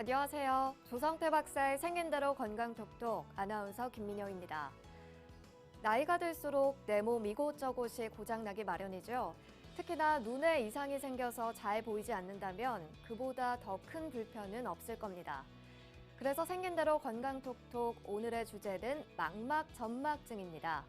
안녕하세요. 조성태 박사의 생긴 대로 건강 톡톡 아나운서 김민영입니다. 나이가 들수록 내 몸 이곳저곳이 고장나기 마련이죠. 특히나 눈에 이상이 생겨서 잘 보이지 않는다면 그보다 더 큰 불편은 없을 겁니다. 그래서 생긴 대로 건강 톡톡 오늘의 주제는 망막 점막증입니다.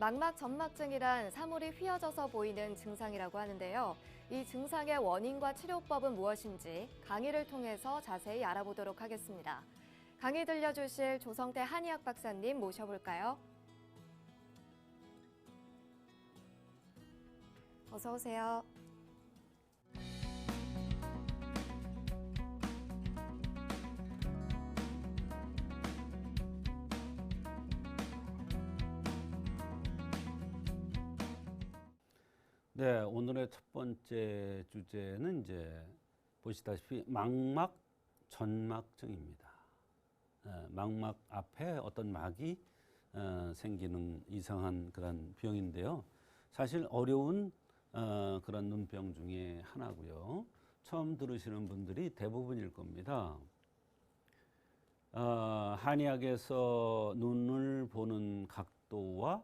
망막 점막증이란 사물이 휘어져서 보이는 증상이라고 하는데요. 이 증상의 원인과 치료법은 무엇인지 강의를 통해서 자세히 알아보도록 하겠습니다. 강의 들려주실 조성태 한의학 박사님 모셔볼까요? 어서 오세요. 네, 오늘의 첫 번째 주제는 이제 보시다시피 망막 전막증입니다. 에, 망막 앞에 어떤 막이 어, 생기는 이상한 그런 병인데요. 사실 어려운 어, 그런 눈병 중에 하나고요. 처음 들으시는 분들이 대부분일 겁니다. 어, 한의학에서 눈을 보는 각도와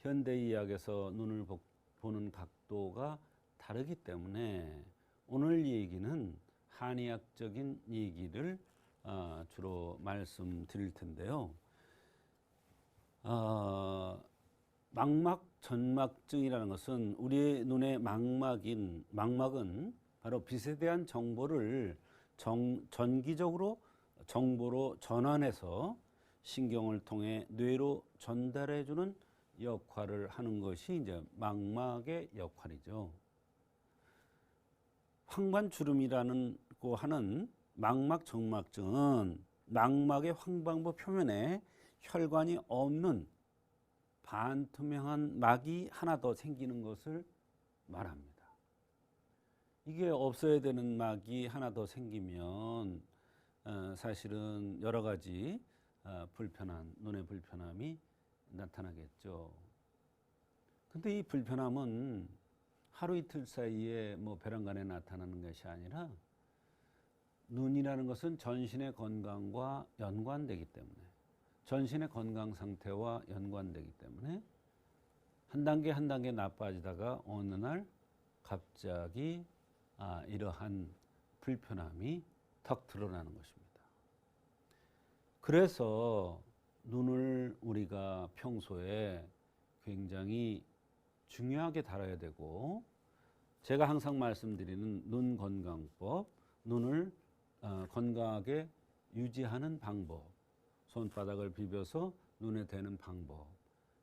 현대의학에서 눈을 보, 보는 각도가 다르기 때문에 오늘 얘기는 한의학적인 얘기를 어, 주로 말씀드릴 텐데요. 어, 망막 전막증이라는 것은 우리의 눈의 망막인 망막은 바로 빛에 대한 정보를 정, 전기적으로 정보로 전환해서 신경을 통해 뇌로 전달해 주는 역할을 하는 것이 이제 망막의 역할이죠. 황반주름이라는 고 하는 망막 정막증은 망막의 황반부 표면에 혈관이 없는 반투명한 막이 하나 더 생기는 것을 말합니다. 이게 없어야 되는 막이 하나 더 생기면 어, 사실은 여러 가지 어, 불편한 눈의 불편함이 나타나겠죠. 근데 이 불편함은 하루 이틀 사이에 뭐 벼랑간에 나타나는 것이 아니라 눈이라는 것은 전신의 건강과 연관되기 때문에 전신의 건강 상태와 연관되기 때문에 한 단계 한 단계 나빠지다가 어느 날 갑자기 아, 이러한 불편함이 턱 드러나는 것입니다. 그래서 눈을 우리가 평소에 굉장히 중요하게 다뤄야 되고 제가 항상 말씀드리는 눈 건강법, 눈을 어, 건강하게 유지하는 방법, 손바닥을 비벼서 눈에 대는 방법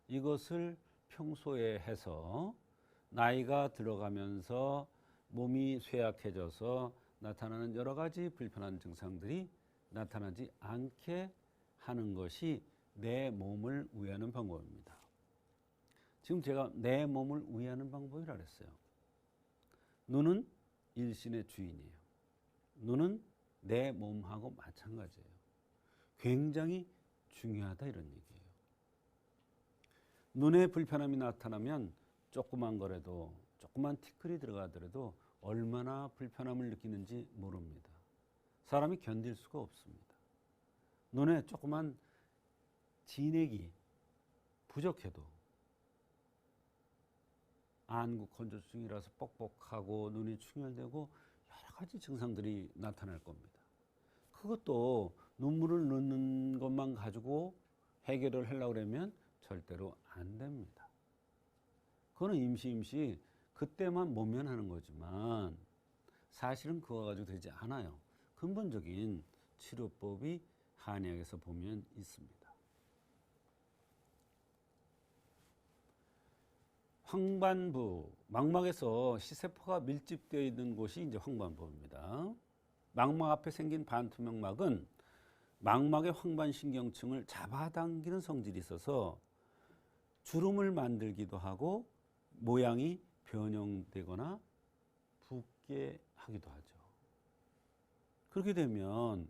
이것을 평소에 해서 나이가 들어가면서 몸이 쇠약해져서 나타나는 여러 가지 불편한 증상들이 나타나지 않게 하는 것이 내 몸을 위하는 방법입니다. 지금 제가 내 몸을 위하는 방법이라 그랬어요. 눈은 일신의 주인이에요. 눈은 내 몸하고 마찬가지예요. 굉장히 중요하다 이런 얘기예요. 눈에 불편함이 나타나면 조그만 거라도 조그만 티끌이 들어가더라도 얼마나 불편함을 느끼는지 모릅니다. 사람이 견딜 수가 없습니다. 눈에 조그만 진액이 부족해도 안구 건조증이라서 뻑뻑하고 눈이 충혈되고 여러 가지 증상들이 나타날 겁니다. 그것도 눈물을 넣는 것만 가지고 해결을 하려고 그러면 절대로 안 됩니다. 그거는 임시 임시 그때만 모면하는 거지만 사실은 그거 가지고 되지 않아요. 근본적인 치료법이 한의학에서 보면 있습니다. 황반부, 망막에서 시세포가 밀집되어 있는 곳이 이제 황반부입니다. 망막 앞에 생긴 반투명막은 망막의 황반신경층을 잡아당기는 성질이 있어서 주름을 만들기도 하고 모양이 변형되거나 붓게 하기도 하죠. 그렇게 되면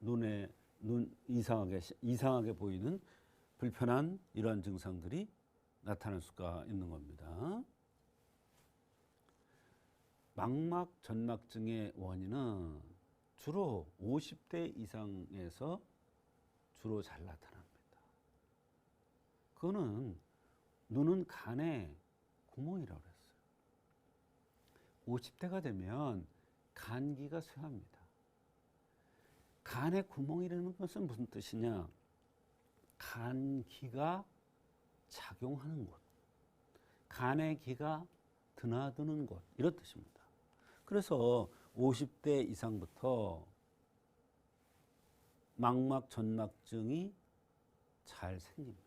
눈에 눈 이상하게 이상하게 보이는 불편한 이러한 증상들이 나타날 수가 있는 겁니다. 망막 전막증의 원인은 주로 50대 이상에서 주로 잘 나타납니다. 그거는 눈은 간에 구멍이라고 그랬어요. 50대가 되면 간기가 쇠합니다. 간에 구멍이라는 것은 무슨 뜻이냐? 간기가 작용하는 곳, 간의 기가 드나드는 곳 이런 뜻입니다. 그래서 50대 이상부터 망막 전막증이 잘 생깁니다.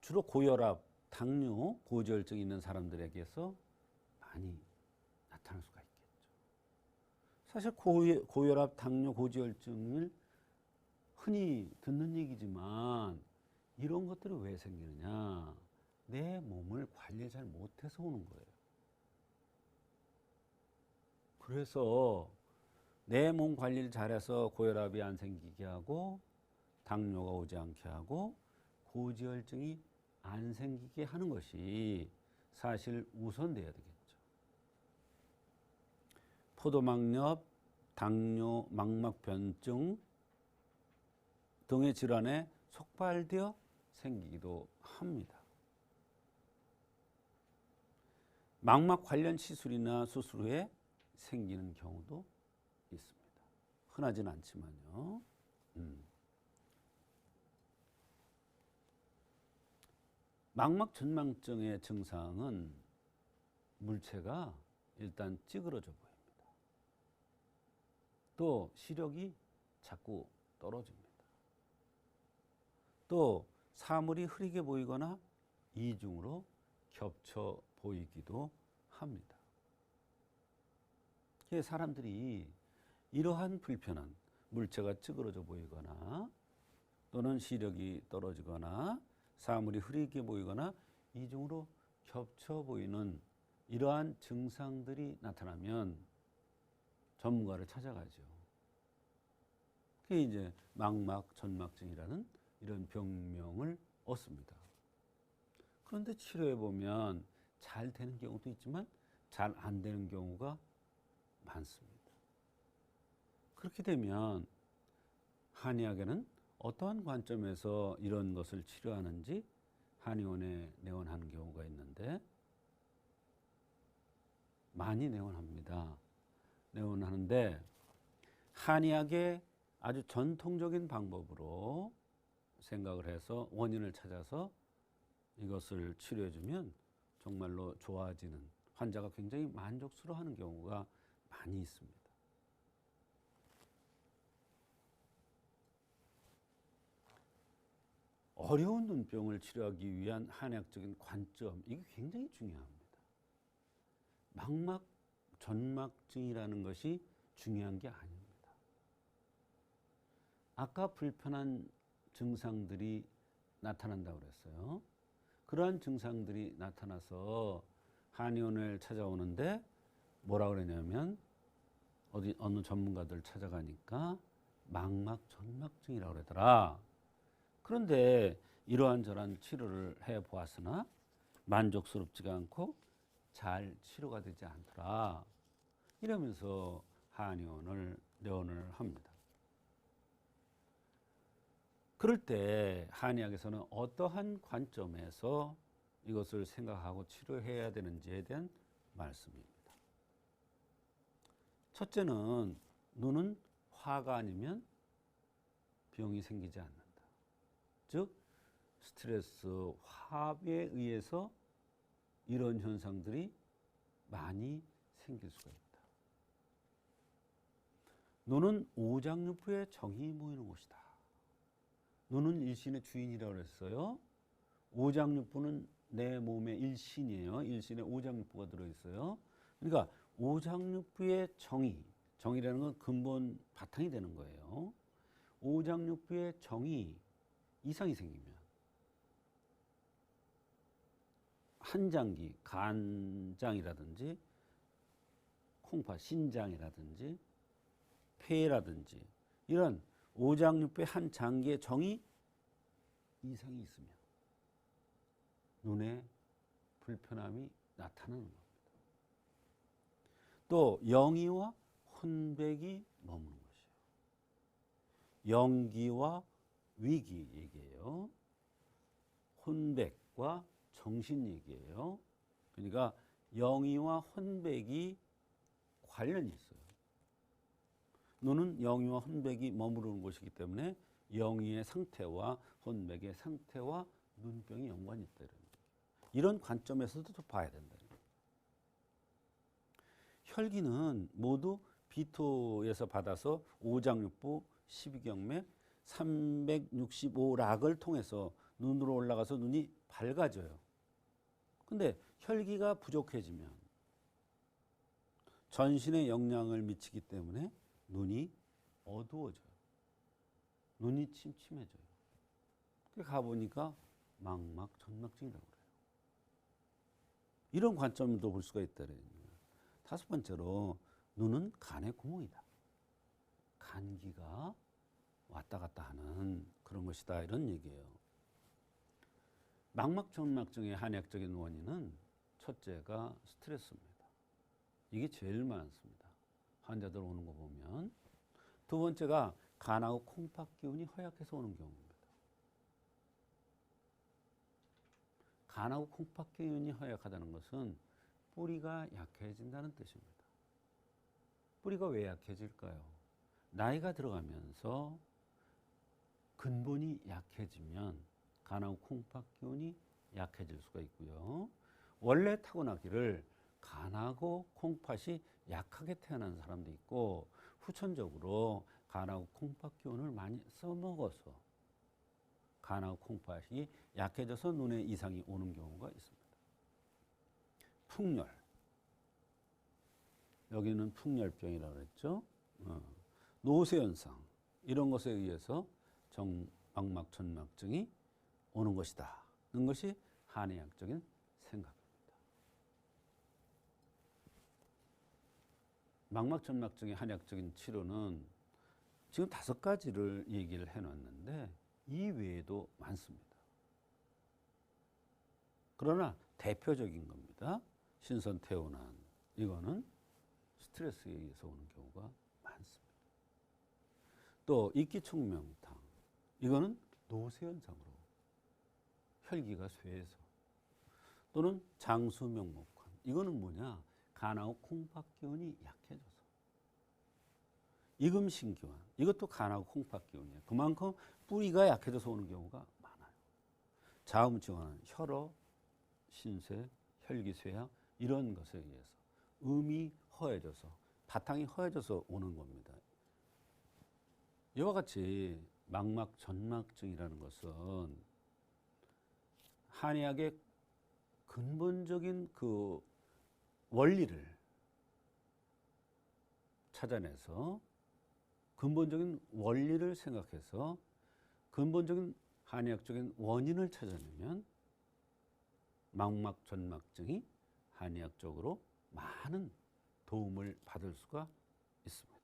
주로 고혈압, 당뇨, 고지혈증 있는 사람들에게서 많이 나타날 수가 있겠죠. 사실 고, 고혈압, 당뇨, 고지혈증을 흔히 듣는 얘기지만 이런 것들이 왜 생기느냐? 내 몸을 관리 잘 못해서 오는 거예요. 그래서 내 몸 관리를 잘해서 고혈압이 안 생기게 하고 당뇨가 오지 않게 하고 고지혈증이 안 생기게 하는 것이 사실 우선돼야 되겠죠. 포도막렵, 당뇨, 망막변증 등의 질환에 속발되어 생기기도 합니다. 망막 관련 시술이나 수술 후에 생기는 경우도 있습니다. 흔하진 않지만요. 음. 망막 전망증의 증상은 물체가 일단 찌그러져 보입니다. 또 시력이 자꾸 떨어집니다. 또 사물이 흐리게 보이거나 이중으로 겹쳐 보이기도 합니다. 사람들이 이러한 불편한 물체가 찌그러져 보이거나 또는 시력이 떨어지거나 사물이 흐리게 보이거나 이중으로 겹쳐 보이는 이러한 증상들이 나타나면 전문가를 찾아가죠. 그게 이제 망막 전막증이라는 이런 병명을 얻습니다. 그런데 치료해 보면 잘 되는 경우도 있지만 잘 안 되는 경우가 많습니다. 그렇게 되면 한의학에는 어떠한 관점에서 이런 것을 치료하는지 한의원에 내원하는 경우가 있는데 많이 내원합니다. 내원하는데 한의학의 아주 전통적인 방법으로 생각을 해서 원인을 찾아서 이것을 치료해주면 정말로 좋아지는 환자가 굉장히 만족스러워하는 경우가 많이 있습니다. 어려운 눈병을 치료하기 위한 한의학적인 관점 이게 굉장히 중요합니다. 망막 전막증이라는 것이 중요한 게 아닙니다. 아까 불편한 증상들이 나타난다고 그랬어요. 그러한 증상들이 나타나서 한의원을 찾아오는데 뭐라 그러냐면 어디 어느 전문가들 찾아가니까 망막 전막증이라고 그러더라. 그런데 이러한 저러한 치료를 해 보았으나 만족스럽지가 않고 잘 치료가 되지 않더라. 이러면서 한의원을 내원을 합니다. 그럴 때 한의학에서는 어떠한 관점에서 이것을 생각하고 치료해야 되는지에 대한 말씀입니다. 첫째는 눈은 화가 아니면 병이 생기지 않는다. 즉 스트레스, 화에 의해서 이런 현상들이 많이 생길 수가 있다. 눈은 오장육부의 정이 모이는 곳이다. 눈은 일신의 주인이라고 그랬어요. 오장육부는 내 몸의 일신이에요. 일신에 오장육부가 들어있어요. 그러니까 오장육부의 정의, 정의라는 건 근본 바탕이 되는 거예요. 오장육부의 정의 이상이 생기면 한장기, 간장이라든지 콩팥, 신장이라든지 폐라든지 이런 오장육부의 한 장기의 정이 이상이 있으면 눈에 불편함이 나타나는 겁니다. 또 영이와 혼백이 머무는 것이에요. 영기와 위기 얘기예요. 혼백과 정신 얘기예요. 그러니까 영이와 혼백이 관련이 있어요. 눈은 영이와 혼백이 머무르는 곳이기 때문에 영이의 상태와 혼백의 상태와 눈병이 연관이 있다 이런. 이런 관점에서도 또 봐야 된다. 혈기는 모두 비토에서 받아서 오장육부 12경맥 365락을 통해서 눈으로 올라가서 눈이 밝아져요. 근데 혈기가 부족해지면 전신에 영향을 미치기 때문에 눈이 어두워져요. 눈이 침침해져요. 그 가보니까 망막 전막증이라고 그래요. 이런 관점도 볼 수가 있다는 거예요. 다섯 번째로 눈은 간의 구멍이다. 간기가 왔다 갔다 하는 그런 것이다 이런 얘기예요. 망막전막증의 한약적인 원인은 첫째가 스트레스입니다. 이게 제일 많습니다. 환자들 오는 거 보면 두 번째가 간하고 콩팥 기운이 허약해서 오는 경우입니다. 간하고 콩팥 기운이 허약하다는 것은 뿌리가 약해진다는 뜻입니다. 뿌리가 왜 약해질까요? 나이가 들어가면서 근본이 약해지면 간하고 콩팥 기운이 약해질 수가 있고요. 원래 타고나기를 간하고 콩팥이 약하게 태어난 사람도 있고 후천적으로 간하고 콩팥 기운을 많이 써먹어서 간하고 콩팥이 약해져서 눈에 이상이 오는 경우가 있습니다. 풍열. 여기는 풍열병이라고 그랬죠. 어. 노쇠현상. 이런 것에 의해서 정막막천막증이 오는 것이다. 는 것이 한의학적인 생각입니다. 망막천막증의 한의학적인 치료는 지금 다섯 가지를 얘기를 해놨는데 이 외에도 많습니다. 그러나 대표적인 겁니다. 신선태오난 이거는 스트레스에 의해서 오는 경우가 많습니다. 또 이기충명탕 이거는 노쇠 현상으로 혈기가 쇠해서 또는 장수명목환 이거는 뭐냐 간하고 콩팥 기운이 약해져서 이금신기환 이것도 간하고 콩팥 기운이에요. 그만큼 뿌리가 약해져서 오는 경우가 많아요. 자음증환은 혈어, 신쇠, 혈기쇠약 이런 것에 의해서 음이 허해져서 바탕이 허해져서 오는 겁니다. 이와 같이 망막 전막증이라는 것은 한의학의 근본적인 그 원리를 찾아내서 근본적인 원리를 생각해서 근본적인 한의학적인 원인을 찾아내면 망막 전막증이 한의학적으로 많은 도움을 받을 수가 있습니다.